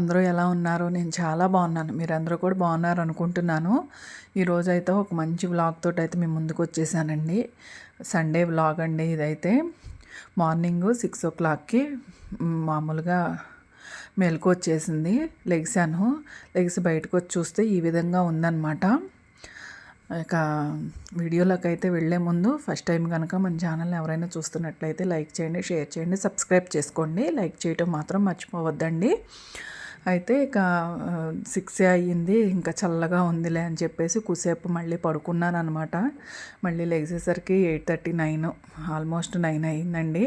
అందరూ ఎలా ఉన్నారు? నేను చాలా బాగున్నాను. మీరందరూ కూడా బాగున్నారు అనుకుంటున్నాను. ఈరోజు అయితే ఒక మంచి వ్లాగ్ తోటి అయితే మేము ముందుకు వచ్చేసానండి సండే వ్లాగ్ అండి ఇదైతే. మార్నింగ్ సిక్స్ ఓ క్లాక్కి మామూలుగా మెలకు వచ్చేసింది లెగిసాను లెగిసి బయటకు వచ్చి చూస్తే ఈ విధంగా ఉందన్నమాట. ఇక వీడియోలోకి అయితే వెళ్ళే ముందు ఫస్ట్ టైం కనుక మన ఛానల్ ఎవరైనా చూస్తున్నట్లయితే లైక్ చేయండి షేర్ చేయండి సబ్స్క్రైబ్ చేసుకోండి. లైక్ చేయటం మాత్రం మర్చిపోవద్దండి. అయితే ఇక సిక్స్ అయ్యింది ఇంకా చల్లగా ఉందిలే అని చెప్పేసి కుసేపు మళ్ళీ పడుకున్నాను అనమాట మళ్ళీ లేచేసరికి eight thirty nine almost nine అయిందండి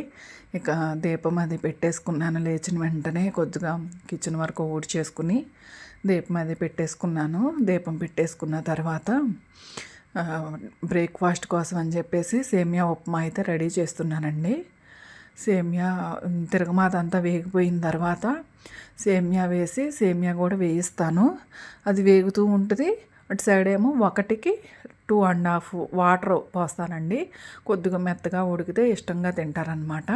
ఇక దీపం అది పెట్టేసుకున్నాను లేచిన వెంటనే కొద్దిగా కిచెన్ వరకు చేసుకుని దీపం అది పెట్టేసుకున్నాను. దీపం పెట్టేసుకున్న తర్వాత బ్రేక్ఫాస్ట్ కోసం అని చెప్పేసి సేమియా ఉప్మా అయితే రెడీ చేస్తున్నానండి. సేమియా తిరగమాత అంతా వేగిపోయిన తర్వాత సేమియా వేసి సేమియా కూడా వేయిస్తాను. అది వేగుతూ ఉంటుంది. అటు సైడ్ ఏమో ఒకటికి టూ అండ్ హాఫ్ వాటర్ పోస్తానండి. కొద్దిగా మెత్తగా ఉడికితే ఇష్టంగా తింటారనమాట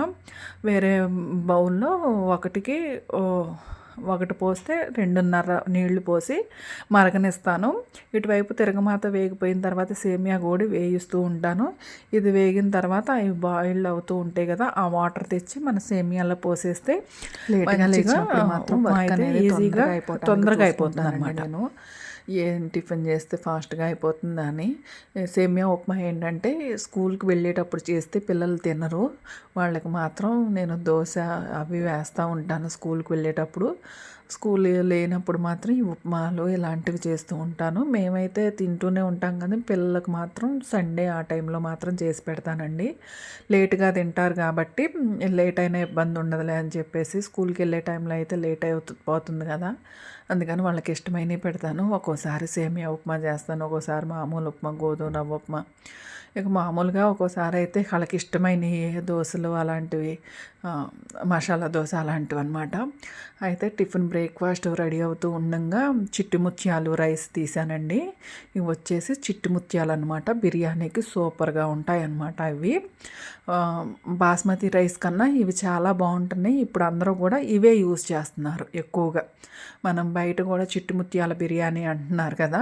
వేరే బౌల్లో ఒకటికి ఒకటి పోస్తే రెండున్నర నీళ్ళు పోసి మరగనిస్తాను. ఇటువైపు తిరగమాత వేగిపోయిన తర్వాత సేమియా కూడా వేయిస్తూ ఉంటాను. ఇది వేగిన తర్వాత అవి బాయిల్ అవుతూ ఉంటాయి కదా ఆ వాటర్ తెచ్చి మన సేమియాలో పోసేస్తే ఈజీగా తొందరగా అయిపోతుంది అనమాట ఏం టిఫిన్ చేస్తే ఫాస్ట్గా అయిపోతుందని సేమియా ఉప్మా ఏంటంటే స్కూల్కి వెళ్ళేటప్పుడు చేస్తే పిల్లలు తినరు. వాళ్ళకి మాత్రం నేను దోశ అవి వేస్తూ ఉంటాను స్కూల్కి వెళ్ళేటప్పుడు. స్కూల్ లేనప్పుడు మాత్రం ఈ ఉప్మాలు ఇలాంటివి చేస్తూ ఉంటాను. మేమైతే తింటూనే ఉంటాం కానీ పిల్లలకు మాత్రం సండే ఆ టైంలో మాత్రం చేసి పెడతానండి. లేట్గా తింటారు కాబట్టి లేట్ అయినా ఇబ్బంది ఉండదులే అని చెప్పేసి స్కూల్కి వెళ్ళే టైంలో అయితే లేట్ అవుతుంది పోతుంది కదా. అందుకని వాళ్ళకి ఇష్టమైనవి పెడతాను. ఒక్కోసారి సేమియా ఉప్మా చేస్తాను ఒక్కోసారి మామూలు ఉప్మా గోధుమ రవ్వ ఉప్మా. ఇక మామూలుగా ఒక్కోసారి అయితే వాళ్ళకి ఇష్టమైన దోశలు అలాంటివి మసాలా దోశ అలాంటివి అనమాట అయితే టిఫిన్ బ్రేక్ఫాస్ట్ రెడీ అవుతూ ఉండగా చిట్టి ముత్యాలు రైస్ తీసానండి. ఇవి వచ్చేసి చిట్టి ముత్యాలు అనమాట బిర్యానీకి సూపర్గా ఉంటాయి అనమాట అవి బాస్మతి రైస్ కన్నా ఇవి చాలా బాగుంటున్నాయి. ఇప్పుడు అందరూ కూడా ఇవే యూజ్ చేస్తున్నారు ఎక్కువగా. మనం బయట కూడా చిట్టి ముత్యాల బిర్యానీ అంటున్నారు కదా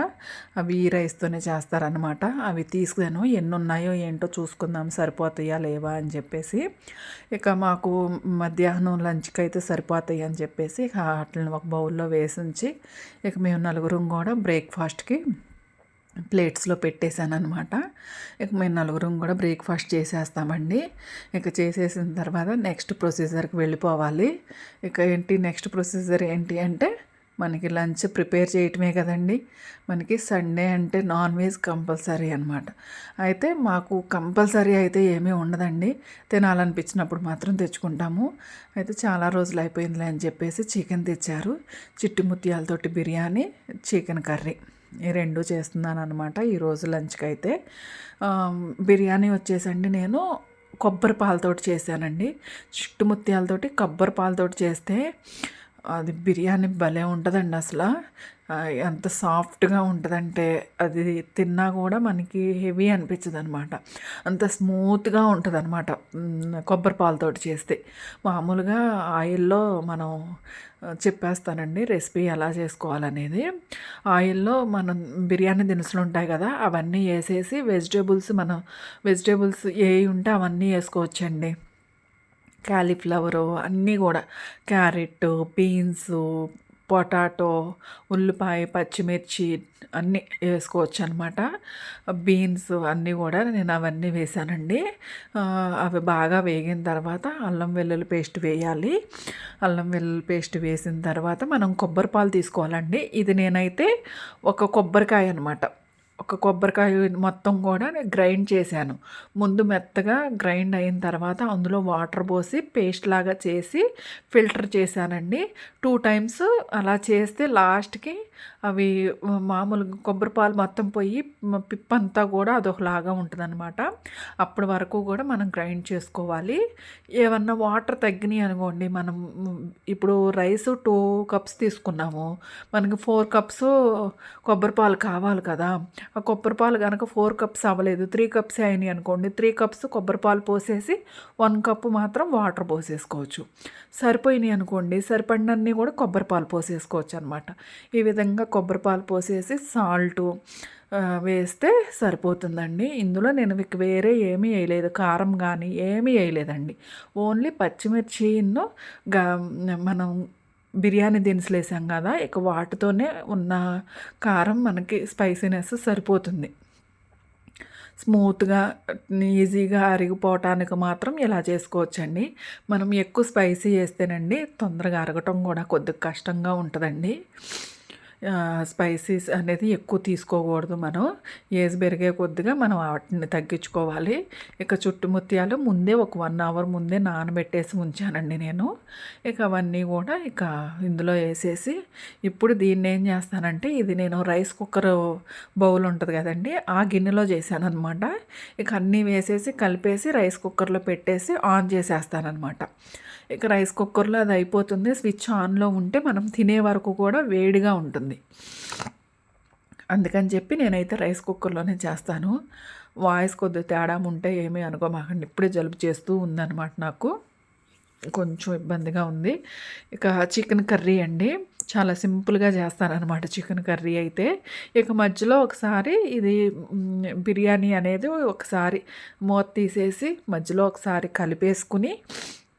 అవి ఈ రైస్తోనే చేస్తారనమాట అవి తీసుకున్నాను. ఎన్ని ఉన్నాయో ఏంటో చూసుకుందాం సరిపోతాయా లేవా అని చెప్పేసి. ఇక మాకు మధ్యాహ్నం లంచ్కి అయితే సరిపోతాయి అని చెప్పేసి వాటిని ఒక బౌల్లో వేసి ఉంచి ఇక మేము నలుగురం కూడా బ్రేక్ఫాస్ట్కి ప్లేట్స్లో పెట్టేశాను అనమాట ఇక మేము నలుగురం కూడా బ్రేక్ఫాస్ట్ చేసేస్తామండి. ఇక చేసేసిన తర్వాత నెక్స్ట్ ప్రొసీజర్కి వెళ్ళిపోవాలి. ఇక ఏంటి నెక్స్ట్ ప్రొసీజర్ ఏంటి అంటే మనకి లంచ్ ప్రిపేర్ చేయటమే కదండి. మనకి సండే అంటే నాన్ వెజ్ కంపల్సరీ అనమాట అయితే మాకు కంపల్సరీ అయితే ఏమీ ఉండదండి. తినాలనిపించినప్పుడు మాత్రం తెచ్చుకుంటాము. అయితే చాలా రోజులు అయిపోయిందిలే అని చెప్పేసి చికెన్ తెచ్చారు. చిట్టి ముత్యాలతోటి బిర్యానీ చికెన్ కర్రీ. ఈ రెండు చేస్తున్నాను అనమాట ఈరోజు లంచ్కి అయితే బిర్యానీ వచ్చేసండి నేను కొబ్బరి పాలతోటి చేశానండి. చుట్టుముత్యాలతోటి కొబ్బరి పాలతోటి చేస్తే అది బిర్యానీ భలే ఉంటుందండి అసలు. ఎంత సాఫ్ట్గా ఉంటుందంటే అది తిన్నా కూడా మనకి హెవీ అనిపించదు అనమాట అంత స్మూత్గా ఉంటుంది అనమాట కొబ్బరి పాలతోటి చేస్తే. మామూలుగా ఆయిల్లో మనం చెప్పేస్తానండి రెసిపీ ఎలా చేసుకోవాలనేది. ఆయిల్లో మనం బిర్యానీ దినుసులు ఉంటాయి కదా అవన్నీ వేసేసి వెజిటేబుల్స్ మనం వెజిటేబుల్స్ ఏ ఉంటే అవన్నీ వేసుకోవచ్చండి క్యాలీఫ్లవరు అన్నీ కూడా. క్యారెట్ బీన్స్ పొటాటో ఉల్లిపాయ పచ్చిమిర్చి అన్నీ వేసుకోవచ్చు అనమాట బీన్స్ అన్నీ కూడా నేను అవన్నీ వేసానండి అవి బాగా వేగిన తర్వాత అల్లం వెల్లుల్లి పేస్ట్ వేయాలి. అల్లం వెల్లుల్లి పేస్ట్ వేసిన తర్వాత మనం కొబ్బరి పాలు తీసుకోవాలండి. ఇది నేనైతే ఒక కొబ్బరికాయ అనమాట ఒక కొబ్బరికాయ మొత్తం కూడా నేను గ్రైండ్ చేశాను. ముందు మెత్తగా గ్రైండ్ అయిన తర్వాత అందులో వాటర్ పోసి పేస్ట్ లాగా చేసి ఫిల్టర్ చేశానండి. టూ టైమ్స్ అలా చేస్తే లాస్ట్కి అవి మామూలు కొబ్బరి పాలు మొత్తం పోయి పిప్పంతా కూడా అదొకలాగా ఉంటుందన్నమాట. అప్పటి వరకు కూడా మనం గ్రైండ్ చేసుకోవాలి. ఏమన్నా వాటర్ తగ్గినాయి అనుకోండి మనం ఇప్పుడు రైస్ టూ కప్స్ తీసుకున్నాము. మనకి ఫోర్ కప్స్ కొబ్బరి పాలు కావాలి కదా. ఆ కొబ్బరి పాలు కనుక ఫోర్ కప్స్ అవ్వలేదు. త్రీ కప్స్ అయినాయి అనుకోండి. త్రీ కప్స్ కొబ్బరి పాలు పోసేసి వన్ కప్పు మాత్రం వాటర్ పోసేసుకోవచ్చు. సరిపోయినాయి అనుకోండి. సరిపడినన్ని కూడా కొబ్బరి పాలు పోసేసుకోవచ్చు అనమాట ఈ విధంగా కొబ్బరి పాలు పోసేసి సాల్టు వేస్తే సరిపోతుందండి. ఇందులో నేను మీకు వేరే ఏమీ వేయలేదు. కారం కానీ ఏమీ వేయలేదండి. ఓన్లీ పచ్చిమిర్చిను గా మనం బిర్యానీ దినుసులు వేసాం కదా ఇక వాటితోనే ఉన్న కారం మనకి స్పైసీనెస్ సరిపోతుంది. స్మూత్గా ఈజీగా అరిగిపోవటానికి మాత్రం ఇలా చేసుకోవచ్చండి. మనం ఎక్కువ స్పైసీ వేస్తేనండి తొందరగా అరగటం కూడా కొద్దిగా కష్టంగా ఉంటుందండి. స్పైసీస్ అనేది ఎక్కువ తీసుకోకూడదు మనం. ఏజ్ పెరిగే కొద్దిగా మనం వాటిని తగ్గించుకోవాలి. ఇక చుట్టుముత్యాలు ముందే ఒక వన్ అవర్ ముందే నానబెట్టేసి ఉంచానండి నేను. ఇక అవన్నీ కూడా ఇక ఇందులో వేసేసి ఇప్పుడు దీన్ని ఏం చేస్తానంటే ఇది నేను రైస్ కుక్కర్ బౌల్ ఉంటుంది కదండి ఆ గిన్నెలో చేశాను అనమాట ఇక అన్నీ వేసేసి కలిపేసి రైస్ కుక్కర్లో పెట్టేసి ఆన్ చేసేస్తానమాట ఇక రైస్ కుక్కర్లో అది అయిపోతుంది స్విచ్ ఆన్లో ఉంటే మనం తినే వరకు కూడా వేడిగా ఉంటుంది. అందుకని చెప్పి నేనైతే రైస్ కుక్కర్లోనే చేస్తాను. వాయిస్ కొద్దిగా తేడా ఉంటే ఏమీ అనుకోమాకండి. ఇప్పుడే జలుబు చేస్తూ ఉందన్నమాట నాకు. కొంచెం ఇబ్బందిగా ఉంది. ఇక చికెన్ కర్రీ అండి. చాలా సింపుల్గా చేస్తానన్నమాట చికెన్ కర్రీ అయితే. ఇక మధ్యలో ఒకసారి ఇది బిర్యానీ అనేది ఒకసారి మూత తీసేసి మధ్యలో ఒకసారి కలిపేసుకుని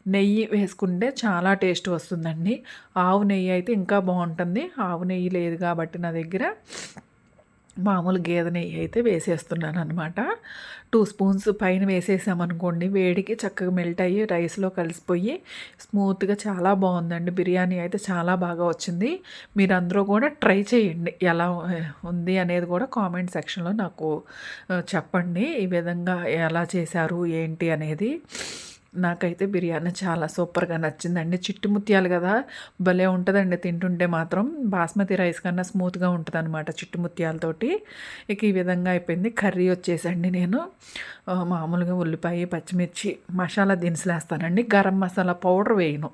నెయ్యి వేసుకుంటే చాలా టేస్ట్ వస్తుందండి. ఆవు నెయ్యి అయితే ఇంకా బాగుంటుంది. ఆవు నెయ్యి లేదు కాబట్టి నా దగ్గర మామూలు గేదె నెయ్యి అయితే వేసేస్తున్నాను అనమాట టూ స్పూన్స్ పైన వేసేసామనుకోండి వేడికి చక్కగా మెల్ట్ అయ్యి రైస్లో కలిసిపోయి స్మూత్గా చాలా బాగుందండి. బిర్యానీ అయితే చాలా బాగా వచ్చింది. మీరందరూ కూడా ట్రై చేయండి. ఎలా ఉంది అనేది కూడా కామెంట్ సెక్షన్లో నాకు చెప్పండి. ఈ విధంగా ఎలా చేశారు ఏంటి అనేది. నాకైతే బిర్యానీ చాలా సూపర్గా నచ్చిందండి. చిట్టు ముత్యాలు కదా భలే ఉంటుందండి తింటుంటే మాత్రం. బాస్మతి రైస్ కన్నా స్మూత్గా ఉంటుంది అనమాట చిట్టు ముత్యాలతోటి. ఇక ఈ విధంగా అయిపోయింది. కర్రీ వచ్చేసండి నేను. మామూలుగా ఉల్లిపాయ పచ్చిమిర్చి మసాలా దినుసులు వేస్తానండి గరం మసాలా పౌడర్ వేయను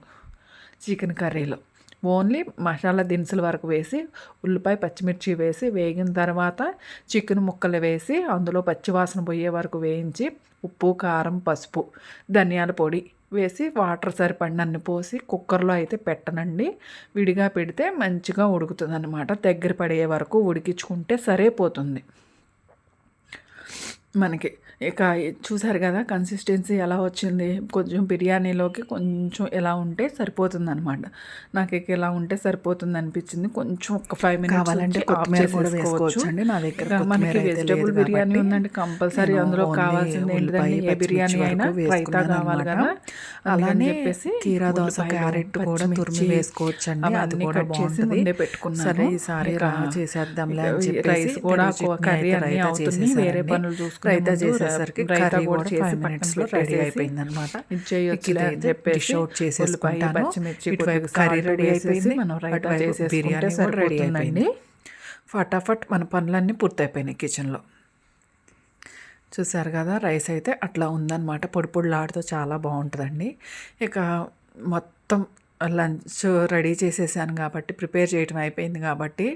చికెన్ కర్రీలో. ఓన్లీ మసాలా దినుసుల వరకు వేసి ఉల్లిపాయ పచ్చిమిర్చి వేసి వేగిన తర్వాత చికెన్ ముక్కలు వేసి అందులో పచ్చివాసన పోయే వరకు వేయించి ఉప్పు కారం పసుపు ధనియాల పొడి వేసి వాటర్ సరిపడినన్ని పోసి కుక్కర్లో అయితే పెట్టనండి. విడిగా పెడితే మంచిగా ఉడుకుతుంది అనమాట దగ్గర పడే వరకు ఉడికించుకుంటే సరిపోతుంది. మనకి ఇక చూసారు కదా కన్సిస్టెన్సీ ఎలా వచ్చింది? కొంచెం బిర్యానీలోకి కొంచెం ఎలా ఉంటే సరిపోతుంది అనమాట నాకు ఇక ఎలా ఉంటే సరిపోతుంది అనిపించింది కొంచెం ఒక ఫైవ్ మినిట్స్ కావాలంటే కొత్తిమీర కూడా వేసుకోవచ్చు అండి నా దగ్గర మనకి వెజిటేబుల్ బిర్యానీ ఉందండి కంపల్సరీ అందులో కావాల్సింది ఏంటంటే ఏ బిర్యానీ అయినా రైతా కావాలి కదా. అలానే చెప్పేసి కీరా దోస క్యారెట్ కూడా తురిమి వేసుకోవచ్చు అండి అది కూడా బాగుంటుంది. ముందే పెట్టుకున్నాను. సరే ఈసారి రా చేసేద్దాంలే అని చెప్పి రైస్ కూడా కర్రీ అన్నీ అవుతుంది. వేరే పనులు చూసుకుని రైతా చేసే వచ్చేసరికి కర్రీ కూడా చేసి మినిట్స్లో రెడీ అయిపోయింది అనమాట చెప్పేసి అవుట్ చేసేసుకుంటాను పచ్చిమిర్చి కర్రీ రెడీ అయిపోయింది. మనం చేసేసి బిర్యానీ రెడీ అయిపోయింది. ఫటాఫట్ మన పనులన్నీ పూర్తయిపోయినాయి కిచెన్లో చూసారు కదా రైస్ అయితే అట్లా ఉందన్నమాట. పొడి పొడిలాడుతూ చాలా బాగుంటుందండి. ఇక మొత్తం లంచ్ రెడీ చేసేసాను కాబట్టి ప్రిపేర్ చేయటం అయిపోయింది కాబట్టి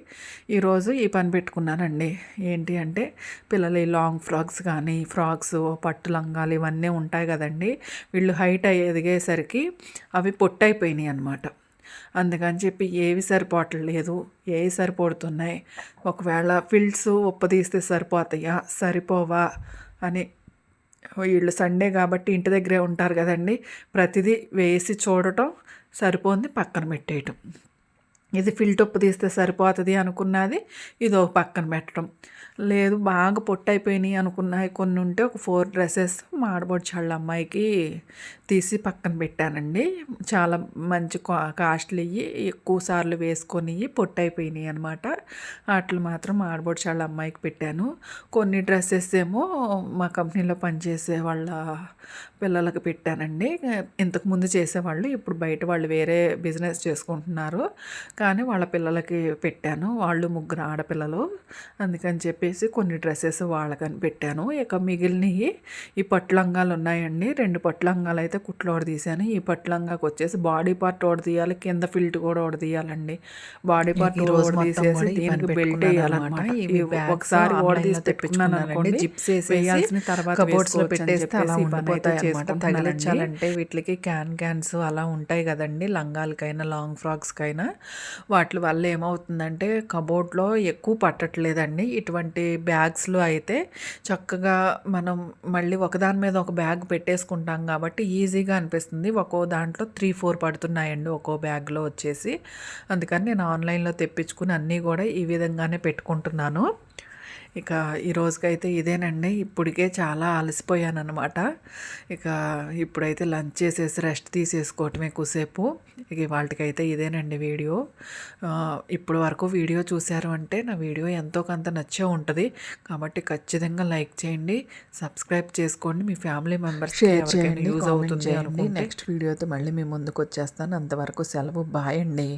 ఈరోజు ఈ పని పెట్టుకున్నానండి. ఏంటి అంటే పిల్లలు ఈ లాంగ్ ఫ్రాక్స్ కానీ ఫ్రాక్స్ పట్టు లంగాలు ఇవన్నీ ఉంటాయి కదండి. వీళ్ళు హైట్ ఎదిగేసరికి అవి పొట్టైపోయినాయి అనమాట అందుకని చెప్పి ఏవి సరిపోవట్లేదు ఏవి సరిపోతున్నాయి ఒకవేళ ఫిల్డ్స్ ఉప్పదీస్తే సరిపోతాయా సరిపోవా అని. వీళ్ళు సండే కాబట్టి ఇంటి దగ్గరే ఉంటారు కదండి. ప్రతిదీ వేసి చూడటం సరిపోంది పక్కన పెట్టేయటం. ఇది ఫిల్టప్ తీస్తే సరిపోతుంది అనుకున్నది ఇది ఒక పక్కన పెట్టడం. లేదు బాగా పొట్టయిపోయినాయి అనుకున్నాయి. కొన్ని ఉంటే ఒక ఫోర్ డ్రెస్సెస్ మాడబొడి చళ్ళ అమ్మాయికి తీసి పక్కన పెట్టానండి. చాలా మంచి కాస్ట్లీ ఎక్కువ సార్లు వేసుకొని పొట్టైపోయినాయి అనమాట వాటిని మాత్రం మాడబొడి చళ్ళ అమ్మాయికి పెట్టాను. కొన్ని డ్రెస్సెస్ ఏమో మా కంపెనీలో పనిచేసే వాళ్ళ పిల్లలకు పెట్టానండి. ఇంతకుముందు చేసేవాళ్ళు ఇప్పుడు బయట వాళ్ళు వేరే బిజినెస్ చేసుకుంటున్నారు. కానీ వాళ్ళ పిల్లలకి పెట్టాను. వాళ్ళు ముగ్గురు ఆడపిల్లలు. అందుకని చెప్పేసి కొన్ని డ్రెస్సెస్ వాళ్ళకని పెట్టాను. ఇక మిగిలినవి ఈ పట్టు లంగాలు ఉన్నాయండి. రెండు పట్టు లంగాలు అయితే కుట్లు ఓడ తీసాను ఈ పట్టు లంగాకి వచ్చేసి బాడీ పార్ట్ ఓడ తీయాలి. కింద ఫిల్ట్ కూడా ఓడ తీయాలండి. బాడీ పార్ట్ మొత్తం తీసేసి దీనికి బెల్ట్ వేయాలన్నమాట. ఒకసారి ఓడ తీసి తెచ్చుకున్నాను తెప్పించుకున్నానండి. అనుకోండి జిప్స్ వేయాల్సిన తర్వాత కబోర్డ్స్లో పెట్టేస్తే అలా ఉండిపోతాయి. తగిలించాలంటే వీటికి క్యాన్ క్యాన్స్ అలా ఉంటాయి కదండి. లంగాలకైనా లాంగ్ ఫ్రాక్స్కైనా వాటి వల్ల ఏమవుతుందంటే కబోర్డ్లో ఎక్కువ పట్టట్లేదండి. ఇటువంటి బ్యాగ్స్లో అయితే చక్కగా మనం మళ్ళీ ఒకదాని మీద ఒక బ్యాగ్ పెట్టేసుకుంటాం కాబట్టి ఈజీగా అనిపిస్తుంది. ఒక్కో దాంట్లో త్రీ ఫోర్ పడుతున్నాయండి ఒక్కో బ్యాగ్లో వచ్చేసి. అందుకని నేను ఆన్లైన్లో తెప్పించుకుని అన్నీ కూడా ఈ విధంగానే పెట్టుకుంటున్నాను. ఇక ఈ రోజుకైతే ఇదేనండి. ఇప్పటికే చాలా అలసిపోయాను అనమాట ఇక ఇప్పుడైతే లంచ్ చేసేసి రెస్ట్ తీసేసుకోవటమే ఎక్కువసేపు. ఇక వాళ్ళకైతే ఇదేనండి వీడియో. ఇప్పటి వరకు వీడియో చూశారు అంటే నా వీడియో ఎంతో కొంత నచ్చే ఉంటుంది. కాబట్టి ఖచ్చితంగా లైక్ చేయండి సబ్స్క్రైబ్ చేసుకోండి. మీ ఫ్యామిలీ మెంబర్స్ షేర్ చేయండి యూజ్ అవుతుంది నెక్స్ట్ వీడియోతో మళ్ళీ మీ ముందుకు వచ్చేస్తాను. అంతవరకు సెలవు. బాయ్ అండి.